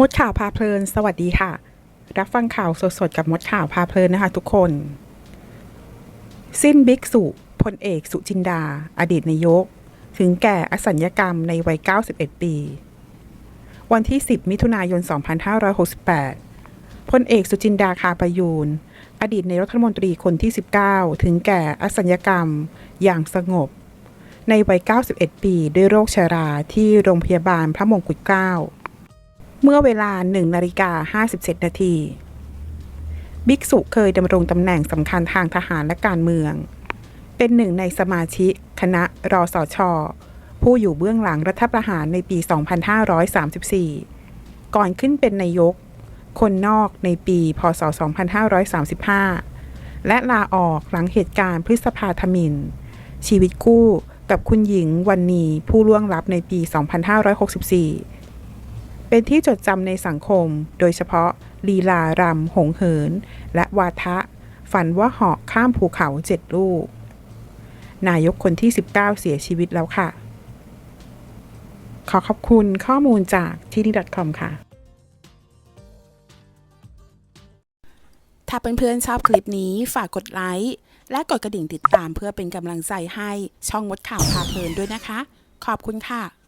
มดข่าวพาเพลิน สวัสดีค่ะ รับฟังข่าวสดๆ กับมดข่าวพาเพลินนะคะ ทุกคน สิ้นบิ๊กสุพลเอกสุจินดา อดีตนายก ถึงแก่อสัญญกรรมในวัย 91 ปี วันที่ 10 มิถุนายน 2568 พลเอกสุจินดาคาประยูน อดีตนายกรัฐมนตรีคนที่ 19 ถึงแก่อสัญญกรรมอย่างสงบ ในวัย 91 ปี ด้วยโรคชราที่โรงพยาบาลพระมงกุฎเกล้า เมื่อเวลา1นาฬิกา57 นาทีบิ๊กสุเคยดำรงตำแหน่งสำคัญทางทหารและการเมือง เป็นหนึ่งในสมาชิก คณะรอสชผู้อยู่เบื้องหลังรัฐประหารในปี 2534 ก่อนขึ้นเป็นนายก คนนอกในปี พศ 2535 และลาออกหลังเหตุการณ์พฤษภาธมิน ชีวิตคู่กับคุณหญิงวันนีผู้ล่วงลับในปี 2564 เป็นที่จดจำในสังคม โดยเฉพาะ ลีลารำหงเหิน และวาทะ ฝันว่าเหาะข้ามภูเขาเจ็ดลูก นายกคนที่ 19 เสียชีวิตแล้วค่ะ ขอขอบคุณข้อมูลจากที่นี่ .com ค่ะ ถ้าเพื่อนๆชอบคลิปนี้ฝากกดไลค์ และกดกระดิ่งติดตามเพื่อเป็นกำลังใจให้ช่องมดข่าวพาเพลินด้วยนะคะ ขอบคุณค่ะ